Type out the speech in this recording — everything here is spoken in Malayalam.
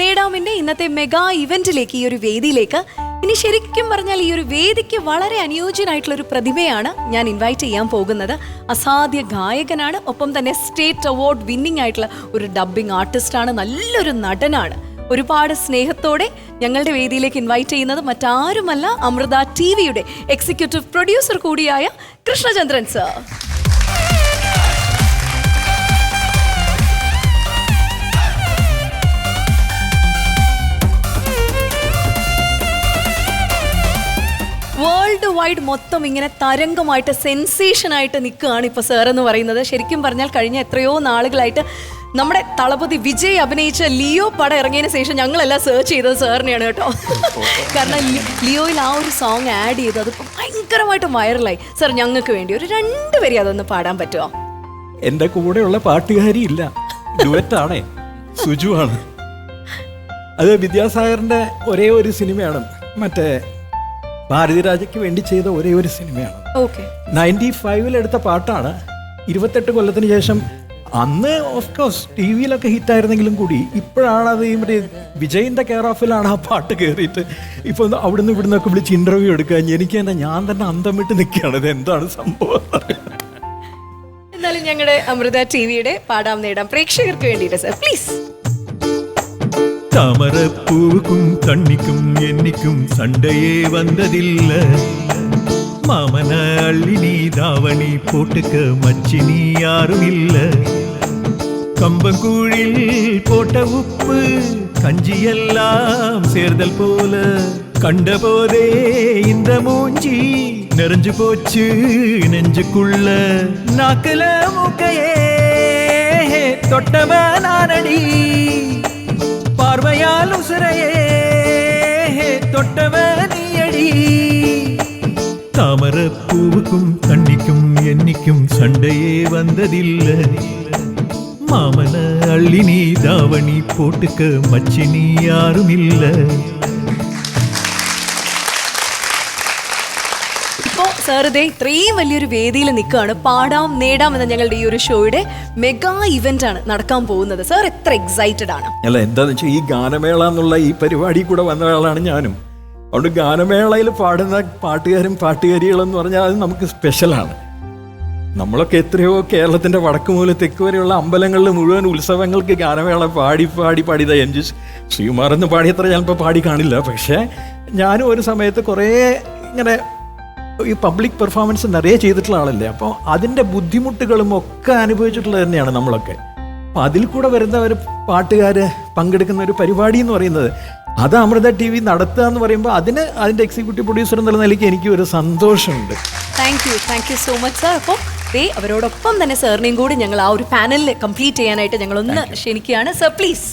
നേടാമിന്റെ ഇന്നത്തെ മെഗാ ഇവന്റിലേക്ക് ഈ ഒരു വേദിയിലേക്ക്. ഇനി ശരിക്കും പറഞ്ഞാൽ ഈ ഒരു വേദിക്ക് വളരെ അനുയോജ്യനായിട്ടുള്ള ഒരു പ്രതിഭയാണ് ഞാൻ ഇൻവൈറ്റ് ചെയ്യാൻ പോകുന്നത്. അസാധ്യ ഗായകനാണ് ഒപ്പം തന്നെ സ്റ്റേറ്റ് അവാർഡ് വിന്നിംഗ് ആയിട്ടുള്ള ഒരു ഡബ്ബിംഗ് ആർട്ടിസ്റ്റാണ് നല്ലൊരു നടനാണ്. ഒരുപാട് സ്നേഹത്തോടെ ഞങ്ങളുടെ വേദിയിലേക്ക് ഇൻവൈറ്റ് ചെയ്യുന്നത് മറ്റാരുമല്ല അമൃത ടി വിയുടെ എക്സിക്യൂട്ടീവ് പ്രൊഡ്യൂസർ കൂടിയായ കൃഷ്ണചന്ദ്രൻ സർ വേൾഡ് വൈഡ് മൊത്തം ഇങ്ങനെ തരംഗമായിട്ട് സെൻസേഷൻ ആയിട്ട് നിൽക്കുകയാണ് ഇപ്പോൾ സാർ എന്ന് പറയുന്നത്. ശരിക്കും പറഞ്ഞാൽ കഴിഞ്ഞ എത്രയോ നാളുകളായിട്ട് നമ്മുടെ തളപതി വിജയ് അഭിനയിച്ച ലിയോ പടം ഇറങ്ങിയതിന് ശേഷം ഞങ്ങളെല്ലാം സെർച്ച് ചെയ്തത് സാറിനെയാണ് കേട്ടോ. കാരണം ലിയോയിൽ ആ ഒരു സോങ് ആഡ് ചെയ്ത് അത് ഭയങ്കരമായിട്ട് വൈറലായി സാർ ഞങ്ങൾക്ക് വേണ്ടി ഒരു രണ്ട് വരി അതൊന്ന് പാടാൻ പറ്റുമോ എന്റെ കൂടെയുള്ള പാട്ടുകാരി ഇല്ല. ഡുവറ്റാണേ. സുജു ആണ്. അത് വിദ്യാസാഗറിന്റെ ഒരേ ഒരു സിനിമയാണ്. മറ്റേ ഭാരതിരാജയ്ക്ക് വേണ്ടി ചെയ്ത ഒരേ ഒരു സിനിമയാണ്. നയന്റി ഫൈവിൽ എടുത്ത പാട്ടാണ്. ഇരുപത്തെട്ട് കൊല്ലത്തിന് ശേഷം അന്ന് ഓഫ് കോഴ്സ് ടി വിയിലൊക്കെ ഹിറ്റായിരുന്നെങ്കിലും കൂടി ഇപ്പോഴാണ് അത് ഈ മറ്റേ വിജയിന്റെ കെയർ ഓഫിലാണ് ആ പാട്ട് കയറിയിട്ട് ഇപ്പോൾ അവിടുന്ന് ഇവിടുന്ന് ഒക്കെ വിളിച്ച് ഇന്റർവ്യൂ എടുക്കുക എനിക്ക് തന്നെ ഞാൻ തന്നെ അന്തം വിട്ട് നിൽക്കുകയാണ്. ഇത് എന്താണ് സംഭവം എന്നാലും ഞങ്ങളുടെ അമൃത ടി വിയുടെ പാടാം നേടാം. പ്രേക്ഷകർക്ക് വേണ്ടിയിട്ട് സർ പ്ലീസ് தாமரப்பூவுக்கும் தண்ணிக்கும் என்னைக்கும் சண்டையே வந்ததில்ல. மாமன அள்ளினி தாவணி போட்டுக்க மச்சினி யாரும் இல்ல கம்பங்கூழில் போட்ட உப்பு கஞ்சி எல்லாம் சேர்தல் போல. கண்டபோதே இந்த மூஞ்சி நிறைஞ்சு போச்சு நெஞ்சுக்குள்ள. நாக்குல மூக்கையே தொட்டவ நானடி பார்வையால் உசுரையே தொட்டவ நீயடி. தாமர பூவுக்கும் தண்ணிக்கும் என்னைக்கும் சண்டையே வந்ததில்லை. மாமன அள்ளி நீ தாவணி போட்டுக்க மச்சி நீ யாரும் இல்லை ഇപ്പോൾ സാർ ഇതേ ഇത്രയും വലിയൊരു വേദിയിൽ നിൽക്കുകയാണ്. പാടാം നേടാം എന്ന ഞങ്ങളുടെ ഈ ഒരു ഷോയുടെ മെഗാ ഇവന്റ് ആണ് നടക്കാൻ പോകുന്നത്. സാർ എത്ര എക്സൈറ്റഡ് ആണ്? അല്ല എന്താന്ന് വെച്ചാൽ ഈ ഗാനമേള എന്നുള്ള ഈ പരിപാടി കൂടെ വന്ന ആളാണ് ഞാനും. അതുകൊണ്ട് ഗാനമേളയിൽ പാടുന്ന പാട്ടുകാരും പാട്ടുകാരികളെന്ന് പറഞ്ഞാൽ അത് നമുക്ക് സ്പെഷ്യലാണ് നമ്മളൊക്കെ എത്രയോ കേരളത്തിന്റെ വടക്ക് മുതൽ തെക്ക് വരെയുള്ള അമ്പലങ്ങളിൽ മുഴുവൻ ഉത്സവങ്ങൾക്ക് ഗാനമേള പാടി പാടി പാടിയത് എം ജി ശ്രീകുമാർ എന്ന് പാടിയത്ര ഞാനിപ്പോൾ പാടി കാണില്ല. പക്ഷേ ഞാനും ഒരു സമയത്ത് കുറേ ഇങ്ങനെ ഈ പബ്ലിക് പെർഫോമൻസ് നിറയെ ചെയ്തിട്ടുള്ള ആളല്ലേ? അപ്പോൾ അതിന്റെ ബുദ്ധിമുട്ടുകളും ഒക്കെ അനുഭവിച്ചിട്ടുള്ളത് തന്നെയാണ് നമ്മളൊക്കെ. അപ്പോൾ അതിൽ കൂടെ വരുന്ന ഒരു പാട്ടുകാർ പങ്കെടുക്കുന്ന ഒരു പരിപാടി എന്ന് പറയുന്നത് അത് അമൃത ടി വി നടത്തുക എന്ന് പറയുമ്പോൾ അതിന് അതിന്റെ എക്സിക്യൂട്ടീവ് പ്രൊഡ്യൂസർ എന്നുള്ള നിലയ്ക്ക് എനിക്ക് ഒരു സന്തോഷമുണ്ട്. Thank you thank you so much sir അപ്പോൾ ദേ അവരോടൊപ്പം തന്നെ സാറിനെയും കൂടി ഞങ്ങൾ ആ ഒരു പാനലിൽ കംപ്ലീറ്റ് ചെയ്യാനായിട്ട് ഞങ്ങളൊന്ന് ക്ഷണിക്കുകയാണ്. Sir please